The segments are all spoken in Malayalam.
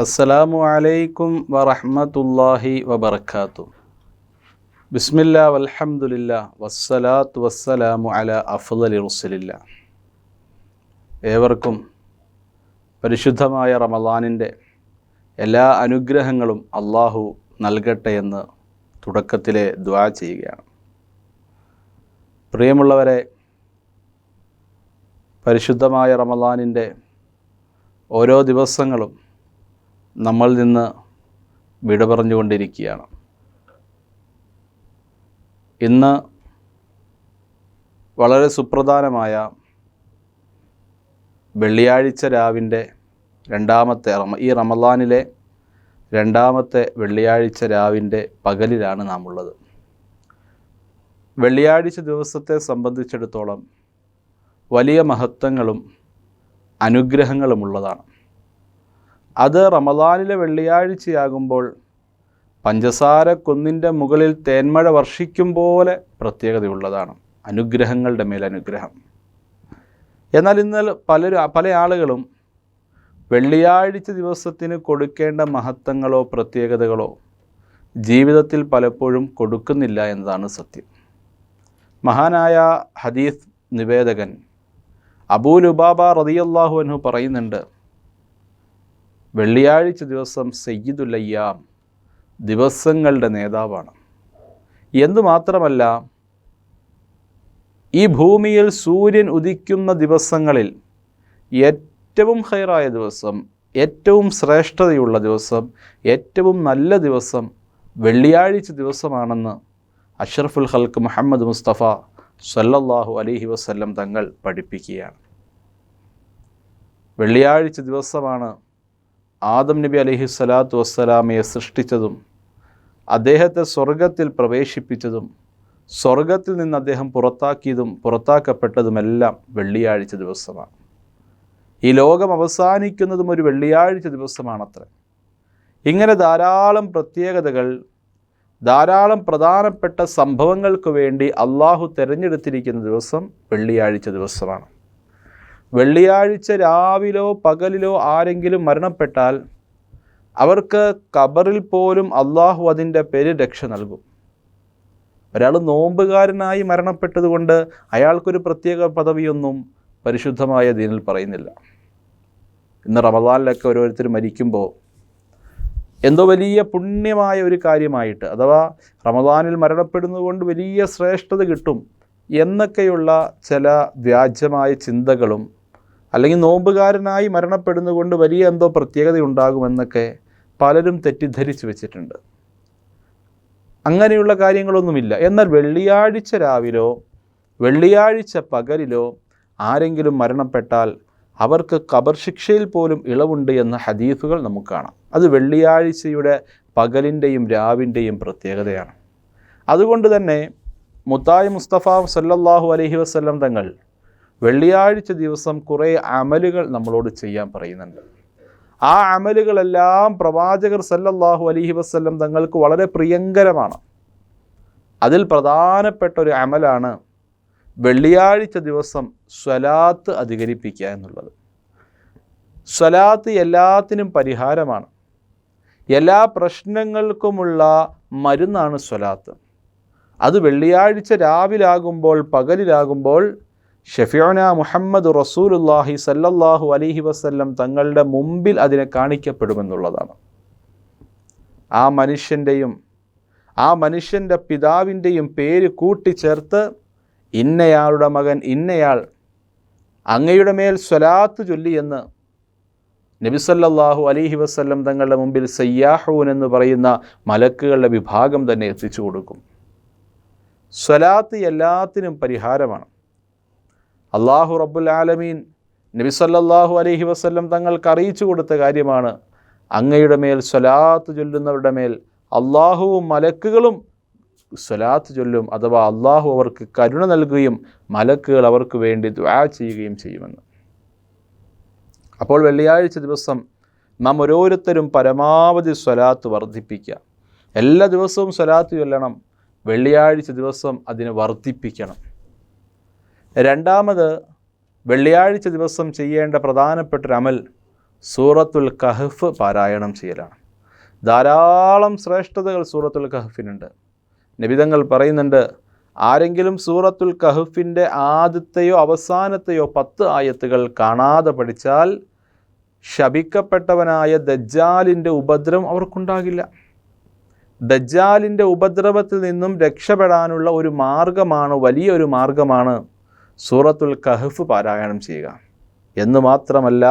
അസ്സലാമു അലൈക്കും വറഹമത്തല്ലാഹി വബർക്കാത്തു ബിസ്മില്ല വലഹമുല്ല വസ്സലാത്തു വസ്സലാമു അല അഫ്ലി റുസലില്ല. ഏവർക്കും പരിശുദ്ധമായ റമദാനിന്റെ എല്ലാ അനുഗ്രഹങ്ങളും അള്ളാഹു നൽകട്ടെ എന്ന് തുടക്കത്തിലെ ദ്വാ ചെയ്യുകയാണ്. പ്രിയമുള്ളവരെ പരിശുദ്ധമായ റമദാനിന്റെ ഓരോ ദിവസങ്ങളും നമ്മൾ നിന്ന് വിട പറഞ്ഞുകൊണ്ടിരിക്കുകയാണ്. ഇന്ന് വളരെ സുപ്രധാനമായ വെള്ളിയാഴ്ച രാവിന്റെ രണ്ടാമത്തെ ഈ റമദാനിലെ രണ്ടാമത്തെ വെള്ളിയാഴ്ച രാവിന്റെ പകലിലാണ് നാം ഉള്ളത് വെള്ളിയാഴ്ച ദിവസത്തെ സംബന്ധിച്ചിടത്തോളം വലിയ മഹത്വങ്ങളും അനുഗ്രഹങ്ങളുമുള്ളതാണ്. അത് റമദാനിലെ വെള്ളിയാഴ്ചയാകുമ്പോൾ പഞ്ചസാര കുന്നിന്റെ മുകളിൽ തേന്മഴ വർഷിക്കും പോലെ പ്രത്യേകതയുള്ളതാണ്. അനുഗ്രഹങ്ങളുടെ മേൽ അനുഗ്രഹം. എന്നാൽ ഇന്ന് പലരും പല ആളുകളും വെള്ളിയാഴ്ച ദിവസത്തിന് കൊടുക്കേണ്ട മഹത്വങ്ങളോ പ്രത്യേകതകളോ ജീവിതത്തിൽ പലപ്പോഴും കൊടുക്കുന്നില്ല എന്നതാണ് സത്യം. മഹാനായ ഹദീസ് നിവേദകൻ അബൂലുബാബ റതിയല്ലാഹു അൻഹു പറയുന്നുണ്ട് വെള്ളിയാഴ്ച ദിവസം സയ്യിദുലയ്യാം ദിവസങ്ങളുടെ നേതാവാണ്. എന്തുമാത്രമല്ല ഈ ഭൂമിയിൽ സൂര്യൻ ഉദിക്കുന്ന ദിവസങ്ങളിൽ ഏറ്റവും ഹൈറായ ദിവസം ഏറ്റവും ശ്രേഷ്ഠതയുള്ള ദിവസം ഏറ്റവും നല്ല ദിവസം വെള്ളിയാഴ്ച ദിവസമാണെന്ന് അഷറഫുൽ ഹൽക്ക് മുഹമ്മദ് മുസ്തഫ സല്ലല്ലാഹു അലൈഹി വസ്ല്ലം തങ്ങൾ പഠിപ്പിക്കുകയാണ്. വെള്ളിയാഴ്ച ദിവസമാണ് ആദം നബി അലഹി സ്വലാത്തു വസ്സലാമയെ സൃഷ്ടിച്ചതും അദ്ദേഹത്തെ സ്വർഗത്തിൽ പ്രവേശിപ്പിച്ചതും സ്വർഗത്തിൽ നിന്ന് അദ്ദേഹം പുറത്താക്കിയതും പുറത്താക്കപ്പെട്ടതുമെല്ലാം വെള്ളിയാഴ്ച ദിവസമാണ്. ഈ ലോകം അവസാനിക്കുന്നതും ഒരു വെള്ളിയാഴ്ച ദിവസമാണത്രേ. ഇങ്ങനെ ധാരാളം പ്രത്യേകതകൾ ധാരാളം പ്രധാനപ്പെട്ട സംഭവങ്ങൾക്ക് വേണ്ടി അള്ളാഹു തിരഞ്ഞെടുത്തിരിക്കുന്ന ദിവസം വെള്ളിയാഴ്ച ദിവസമാണ്. വെള്ളിയാഴ്ച രാവിലോ പകലിലോ ആരെങ്കിലും മരണപ്പെട്ടാൽ അവർക്ക് കബറിൽ പോലും അള്ളാഹു അതിന്റെ പേര് രക്ഷ നൽകും. ഒരാൾ നോമ്പുകാരനായി മരണപ്പെട്ടതുകൊണ്ട് അയാൾക്കൊരു പ്രത്യേക പദവിയൊന്നും പരിശുദ്ധമായ ദീനിൽ പറയുന്നില്ല. ഇന്ന് റമദാനിലൊക്കെ ഓരോരുത്തർ മരിക്കുമ്പോൾ എന്തോ വലിയ പുണ്യമായ ഒരു കാര്യമായിട്ട് അഥവാ റമദാനിൽ മരണപ്പെടുന്നതുകൊണ്ട് വലിയ ശ്രേഷ്ഠത കിട്ടും എന്നൊക്കെയുള്ള ചില വ്യാജമായ ചിന്തകളും അല്ലെങ്കിൽ നോമ്പുകാരനായി മരണപ്പെടുന്നതുകൊണ്ട് വലിയ എന്തോ പ്രത്യേകത ഉണ്ടാകുമെന്നൊക്കെ പലരും തെറ്റിദ്ധരിച്ചു വെച്ചിട്ടുണ്ട്. അങ്ങനെയുള്ള കാര്യങ്ങളൊന്നുമില്ല. എന്നാൽ വെള്ളിയാഴ്ച രാവിലോ വെള്ളിയാഴ്ച പകലിലോ ആരെങ്കിലും മരണപ്പെട്ടാൽ അവർക്ക് കബർ ശിക്ഷയിൽ പോലും ഇളവുണ്ട് എന്ന ഹദീസുകൾ നമുക്ക് കാണാം. അത് വെള്ളിയാഴ്ചയുടെ പകലിന്റെയും രാവിന്റെയും പ്രത്യേകതയാണ്. അതുകൊണ്ട് തന്നെ മുത്തായി മുസ്തഫ സല്ലല്ലാഹു അലഹി വസ്ലം തങ്ങൾ വെള്ളിയാഴ്ച ദിവസം കുറേ അമലുകൾ നമ്മളോട് ചെയ്യാൻ പറയുന്നുണ്ട്. ആ അമലുകളെല്ലാം പ്രവാചകർ സല്ലല്ലാഹു അലഹി വസ്ല്ലം തങ്ങൾക്ക് വളരെ പ്രിയങ്കരമാണ്. അതിൽ പ്രധാനപ്പെട്ട ഒരു അമലാണ് വെള്ളിയാഴ്ച ദിവസം സ്വലാത്ത് അധികരിപ്പിക്കുക എന്നുള്ളത്. സ്വലാത്ത് എല്ലാത്തിനും പരിഹാരമാണ്. എല്ലാ പ്രശ്നങ്ങൾക്കുമുള്ള മരുന്നാണ് സ്വലാത്ത്. അത് വെള്ളിയാഴ്ച രാവിലാകുമ്പോൾ പകലിലാകുമ്പോൾ ഷെഫിയോന മുഹമ്മദ് റസൂലുല്ലാഹി സല്ലല്ലാഹു അലഹി വസ്ല്ലം തങ്ങളുടെ മുമ്പിൽ അതിനെ കാണിക്കപ്പെടുമെന്നുള്ളതാണ്. ആ മനുഷ്യന്റെയും ആ മനുഷ്യന്റെ പിതാവിന്റെയും പേര് കൂട്ടിച്ചേർത്ത് ഇന്നയാളുടെ മകൻ ഇന്നയാൾ അങ്ങയുടെ മേൽ സ്വലാത്ത് ചൊല്ലിയെന്ന് നബിസല്ലാഹു അലൈഹി വസ്ല്ലം തങ്ങളുടെ മുമ്പിൽ സയ്യാഹൂൻ എന്ന് പറയുന്ന മലക്കുകളുടെ വിഭാഗം തന്നെ എത്തിച്ചു കൊടുക്കും. സ്വലാത്ത് എല്ലാത്തിനും പരിഹാരമാണ്. അള്ളാഹു റബ്ബുൽ ആലമീൻ നബി സല്ലല്ലാഹു അലൈഹി വസല്ലം തങ്ങൾക്ക് അറിയിച്ചു കൊടുത്ത കാര്യമാണ്. അങ്ങയുടെ മേൽ സ്വലാത്ത് ചൊല്ലുന്നവരുടെ മേൽ അള്ളാഹുവും മലക്കുകളും സ്വലാത്ത് ചൊല്ലും അഥവാ അള്ളാഹു അവർക്ക് കരുണ നൽകുകയും മലക്കുകൾ അവർക്ക് വേണ്ടി ദ്വാ ചെയ്യുകയും ചെയ്യുമെന്ന്. അപ്പോൾ വെള്ളിയാഴ്ച ദിവസം നാം ഓരോരുത്തരും പരമാവധി സ്വലാത്ത് വർദ്ധിപ്പിക്കുക. എല്ലാ ദിവസവും സ്വലാത്ത് ചൊല്ലണം. വെള്ളിയാഴ്ച ദിവസം അതിനെ വർദ്ധിപ്പിക്കണം. രണ്ടാമത് വെള്ളിയാഴ്ച ദിവസം ചെയ്യേണ്ട പ്രധാനപ്പെട്ട ഒരു അമൽ സൂറത്തുൽ കഹഫ് പാരായണം ചെയ്യലാണ്. ധാരാളം ശ്രേഷ്ഠതകൾ സൂറത്തുൽ കഹഫിനുണ്ട്. നിബിതങ്ങൾ പറയുന്നുണ്ട് ആരെങ്കിലും സൂറത്തുൽ കഹഫിന്റെ ആദ്യത്തെയോ അവസാനത്തെയോ പത്ത് ആയത്തുകൾ കാണാതെ പഠിച്ചാൽ ശപിക്കപ്പെട്ടവനായ ദജ്ജാലിന്റെ ഉപദ്രവം അവർക്കുണ്ടാകില്ല. ദജ്ജാലിന്റെ ഉപദ്രവത്തിൽ നിന്നും രക്ഷപ്പെടാനുള്ള ഒരു മാർഗമാണ് വലിയൊരു മാർഗമാണ് സൂറത്തുൽ കഹഫ് പാരായണം ചെയ്യുക. എന്ന് മാത്രമല്ല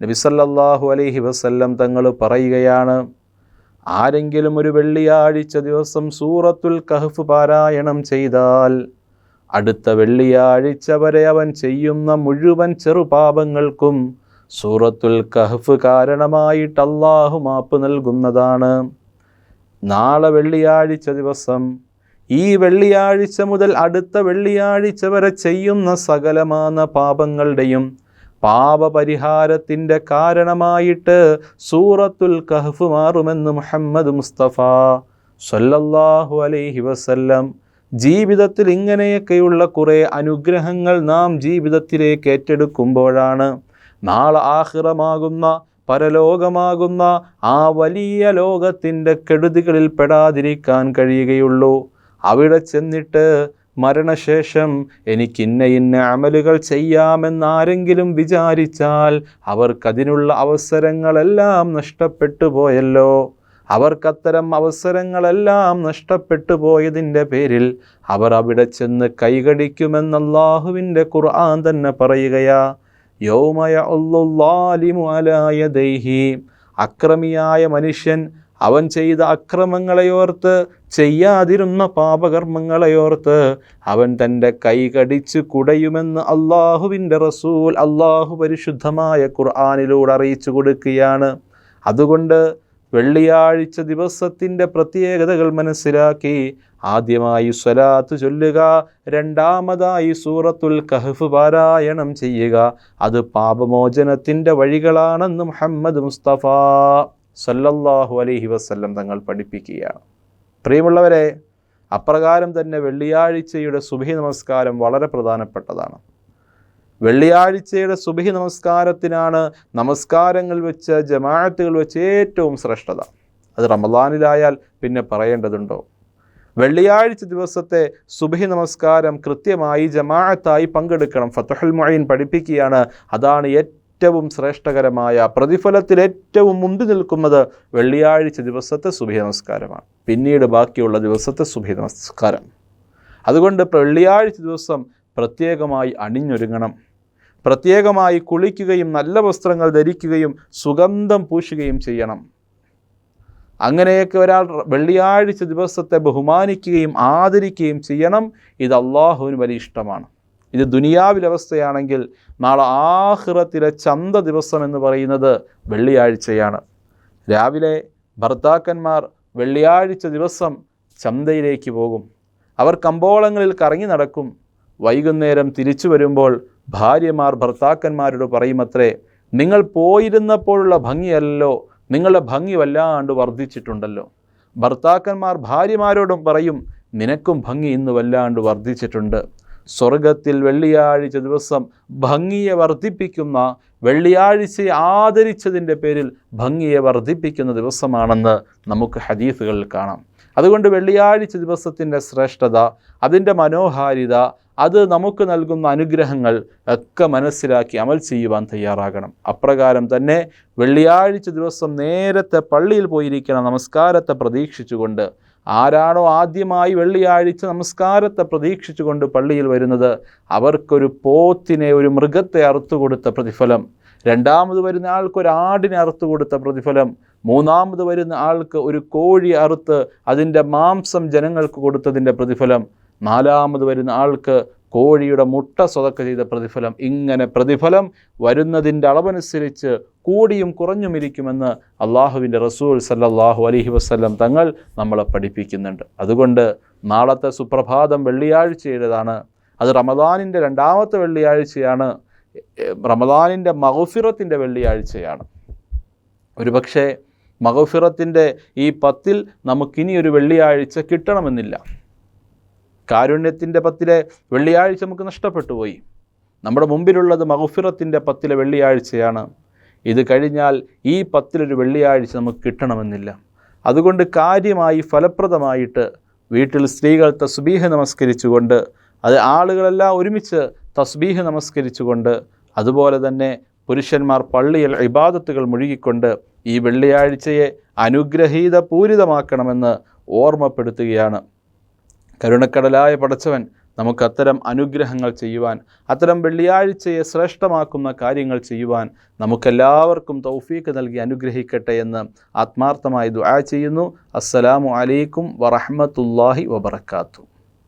നബിസല്ലാഹു അലൈഹി വസല്ലം തങ്ങൾ പറയുകയാണ് ആരെങ്കിലും ഒരു വെള്ളിയാഴ്ച ദിവസം സൂറത്തുൽ കഹഫ് പാരായണം ചെയ്താൽ അടുത്ത വെള്ളിയാഴ്ച വരെ അവൻ ചെയ്യുന്ന മുഴുവൻ ചെറുപാപങ്ങൾക്കും സൂറത്തുൽ കഹഫ് കാരണമായിട്ട് അള്ളാഹു മാപ്പ് നൽകുന്നതാണ്. നാളെ വെള്ളിയാഴ്ച ദിവസം ഈ വെള്ളിയാഴ്ച മുതൽ അടുത്ത വെള്ളിയാഴ്ച വരെ ചെയ്യുന്ന സകലമാന പാപങ്ങളുടെയും പാപപരിഹാരത്തിന്റെ കാരണമായിട്ട് സൂറത്തുൽ കഹഫ് മാറുമെന്ന് മുഹമ്മദ് മുസ്തഫ സല്ലല്ലാഹു അലൈഹി വസല്ലം. ജീവിതത്തിൽ ഇങ്ങനെയൊക്കെയുള്ള കുറേ അനുഗ്രഹങ്ങൾ നാം ജീവിതത്തിലേക്ക് ഏറ്റെടുക്കുമ്പോഴാണ് നാളെ ആഹ്റമാകുന്ന പരലോകമാകുന്ന ആ വലിയ ലോകത്തിന്റെ കെടുതികളിൽ പെടാതിരിക്കാൻ കഴിയുകയുള്ളൂ. അവിടെ ചെന്നിട്ട് മരണശേഷം എനിക്ക് ഇന്ന അമലുകൾ ചെയ്യാമെന്നാരെങ്കിലും വിചാരിച്ചാൽ അവർക്കതിനുള്ള അവസരങ്ങളെല്ലാം നഷ്ടപ്പെട്ടു പോയല്ലോ. അവർക്കത്തരം അവസരങ്ങളെല്ലാം നഷ്ടപ്പെട്ടു പോയതിന്റെ പേരിൽ അവർ അവിടെ ചെന്ന് കൈകടിക്കുമെന്നല്ലാഹുവിന്റെ ഖുർആൻ തന്നെ പറയുകയാ യൗമയ ഒല്ലുല്ലാലിമു അലായദൈഹി അക്രമിയായ മനുഷ്യൻ അവൻ ചെയ്ത അക്രമങ്ങളെയോർത്ത് ചെയ്യാതിരുന്ന പാപകർമ്മങ്ങളെയോർത്ത് അവൻ തന്റെ കൈ കടിച്ച് കുടയുമെന്ന് അള്ളാഹുവിന്റെ റസൂൽ അള്ളാഹു പരിശുദ്ധമായ ഖുർആാനിലൂടെ അറിയിച്ചു കൊടുക്കുകയാണ്. അതുകൊണ്ട് വെള്ളിയാഴ്ച ദിവസത്തിന്റെ പ്രത്യേകതകൾ മനസ്സിലാക്കി ആദ്യമായി സ്വലാത്ത് ചൊല്ലുക രണ്ടാമതായി സൂറത്തുൽ കഹഫ് പാരായണം ചെയ്യുക. അത് പാപമോചനത്തിന്റെ വഴികളാണെന്ന് മുഹമ്മദ് മുസ്തഫ സല്ലല്ലാഹു അലൈഹി വസ്ല്ലം തങ്ങൾ പഠിപ്പിക്കുകയാണ്. പ്രിയമുള്ളവരെ അപ്രകാരം തന്നെ വെള്ളിയാഴ്ചയുടെ സുബഹി നമസ്കാരം വളരെ പ്രധാനപ്പെട്ടതാണ്. വെള്ളിയാഴ്ചയുടെ സുബഹി നമസ്കാരത്തിനാണ് നമസ്കാരങ്ങൾ വെച്ച് ജമാഅത്തുകൾ വെച്ച് ഏറ്റവും ശ്രേഷ്ഠത. അത് റമദാനിലായാൽ പിന്നെ പറയേണ്ടതുണ്ടോ? വെള്ളിയാഴ്ച ദിവസത്തെ സുബഹി നമസ്കാരം കൃത്യമായി ജമാഅത്തായി പങ്കെടുക്കണം. ഫത്തഹുൽ മൊയ്ൻ പഠിപ്പിക്കുകയാണ്. അതാണ് ഏറ്റവും ശ്രേഷ്ഠകരമായ പ്രതിഫലത്തിൽ ഏറ്റവും മുന്തി നിൽക്കുന്നത് വെള്ളിയാഴ്ച ദിവസത്തെ സുഭി നമസ്കാരമാണ്. പിന്നീട് ബാക്കിയുള്ള ദിവസത്തെ സുഭി നമസ്കാരം. അതുകൊണ്ട് വെള്ളിയാഴ്ച ദിവസം പ്രത്യേകമായി അണിഞ്ഞൊരുങ്ങണം. പ്രത്യേകമായി കുളിക്കുകയും നല്ല വസ്ത്രങ്ങൾ ധരിക്കുകയും സുഗന്ധം പൂശുകയും ചെയ്യണം. അങ്ങനെയൊക്കെ ഒരാൾ വെള്ളിയാഴ്ച ദിവസത്തെ ബഹുമാനിക്കുകയും ആദരിക്കുകയും ചെയ്യണം. ഇത് അള്ളാഹുവിന് വലിയ ഇഷ്ടമാണ്. ഇത് ദുനിയാവിലെ അവസ്ഥയാണെങ്കിൽ നാളെ ആഹ്റത്തിലെ ചന്ത ദിവസം എന്ന് പറയുന്നത് വെള്ളിയാഴ്ചയാണ്. രാവിലെ ഭർത്താക്കന്മാർ വെള്ളിയാഴ്ച ദിവസം ചന്തയിലേക്ക് പോകും. അവർ കമ്പോളങ്ങളിൽ കറങ്ങി നടക്കും. വൈകുന്നേരം തിരിച്ചു വരുമ്പോൾ ഭാര്യമാർ ഭർത്താക്കന്മാരോട് പറയുമത്രേ നിങ്ങൾ പോയിരുന്നപ്പോഴുള്ള ഭംഗിയല്ലോ നിങ്ങളുടെ ഭംഗി വല്ലാണ്ട് വർദ്ധിച്ചിട്ടുണ്ടല്ലോ. ഭർത്താക്കന്മാർ ഭാര്യമാരോടും പറയും നിനക്കും ഭംഗി ഇന്ന് വല്ലാണ്ട് വർദ്ധിച്ചിട്ടുണ്ട്. സ്വർഗത്തിൽ വെള്ളിയാഴ്ച ദിവസം ഭംഗിയെ വർദ്ധിപ്പിക്കുന്ന വെള്ളിയാഴ്ചയെ ആദരിച്ചതിന്റെ പേരിൽ ഭംഗിയെ വർദ്ധിപ്പിക്കുന്ന ദിവസമാണെന്ന് നമുക്ക് ഹദീസുകളിൽ കാണാം. അതുകൊണ്ട് വെള്ളിയാഴ്ച ദിവസത്തിന്റെ ശ്രേഷ്ഠത അതിന്റെ മനോഹാരിത അത് നമുക്ക് നൽകുന്ന അനുഗ്രഹങ്ങൾ ഒക്കെ മനസ്സിലാക്കി അമൽ ചെയ്യുവാൻ തയ്യാറാകണം. അപ്രകാരം തന്നെ വെള്ളിയാഴ്ച ദിവസം നേരത്തെ പള്ളിയിൽ പോയിരിക്കണം. നമസ്കാരത്തെ പ്രതീക്ഷിച്ചുകൊണ്ട് ആരാണോ ആദ്യമായി വെള്ളിയാഴ്ച നമസ്കാരത്തെ പ്രതീക്ഷിച്ചുകൊണ്ട് പള്ളിയിൽ വരുന്നത് അവർക്കൊരു പോത്തിനെ ഒരു മൃഗത്തെ അറുത്തു കൊടുത്ത പ്രതിഫലം. രണ്ടാമത് വരുന്ന ആൾക്ക് ഒരു ആടിനെ അറുത്തു കൊടുത്ത പ്രതിഫലം. മൂന്നാമത് വരുന്ന ആൾക്ക് ഒരു കോഴി അറുത്ത് അതിന്റെ മാംസം ജനങ്ങൾക്ക് കൊടുത്തതിന്റെ പ്രതിഫലം. നാലാമത് വരുന്ന ആൾക്ക് കോഴിയുടെ മുട്ട സ്വതക്ക ചെയ്ത പ്രതിഫലം. ഇങ്ങനെ പ്രതിഫലം വരുന്നതിന്റെ അളവനുസരിച്ച് കൂടിയും കുറഞ്ഞും ഇരിക്കുമെന്ന് അള്ളാഹുവിന്റെ റസൂൽ സല്ലാഹു അലഹി വസ്ല്ലം തങ്ങൾ നമ്മളെ പഠിപ്പിക്കുന്നുണ്ട്. അതുകൊണ്ട് നാളത്തെ സുപ്രഭാതം വെള്ളിയാഴ്ചയുടേതാണ്. അത് റമദാനിന്റെ രണ്ടാമത്തെ വെള്ളിയാഴ്ചയാണ്. റമദാനിന്റെ മഹഫിറത്തിന്റെ വെള്ളിയാഴ്ചയാണ്. ഒരുപക്ഷെ മഹഫിറത്തിന്റെ ഈ പത്തിൽ നമുക്കിനി ഒരു വെള്ളിയാഴ്ച കിട്ടണമെന്നില്ല. കാരുണ്യത്തിന്റെ പത്തിലെ വെള്ളിയാഴ്ച നമുക്ക് നഷ്ടപ്പെട്ടു പോയി. നമ്മുടെ മുമ്പിലുള്ളത് മഹഫിറത്തിന്റെ പത്തിലെ വെള്ളിയാഴ്ചയാണ്. ഇത് കഴിഞ്ഞാൽ ഈ പത്തിലൊരു വെള്ളിയാഴ്ച നമുക്ക് കിട്ടണമെന്നില്ല. അതുകൊണ്ട് കാര്യമായി ഫലപ്രദമായിട്ട് വീട്ടിൽ സ്ത്രീകൾ തസ്ബീഹ് നമസ്കരിച്ചുകൊണ്ട് അത് ആളുകളെല്ലാം ഒരുമിച്ച് തസ്ബീഹ് നമസ്കരിച്ചുകൊണ്ട് അതുപോലെ തന്നെ പുരുഷന്മാർ പള്ളിയിൽ ഇബാദത്തുകൾ മുഴുകിക്കൊണ്ട് ഈ വെള്ളിയാഴ്ചയെ അനുഗ്രഹീത പൂരിതമാക്കണമെന്ന് ഓർമ്മപ്പെടുത്തുകയാണ്. കരുണക്കടലായ പടച്ചവൻ നമുക്ക് അത്തരം അനുഗ്രഹങ്ങൾ ചെയ്യുവാൻ അത്തരം വെള്ളിയാഴ്ചയെ ശ്രേഷ്ഠമാക്കുന്ന കാര്യങ്ങൾ ചെയ്യുവാൻ നമുക്കെല്ലാവർക്കും തൗഫീക്ക് നൽകി അനുഗ്രഹിക്കട്ടെ എന്ന് ആത്മാർത്ഥമായി ദുആ ചെയ്യുന്നു. അസ്സലാമു അലൈക്കും വറഹ്മത്തുള്ളാഹി വബറകാതുഹു.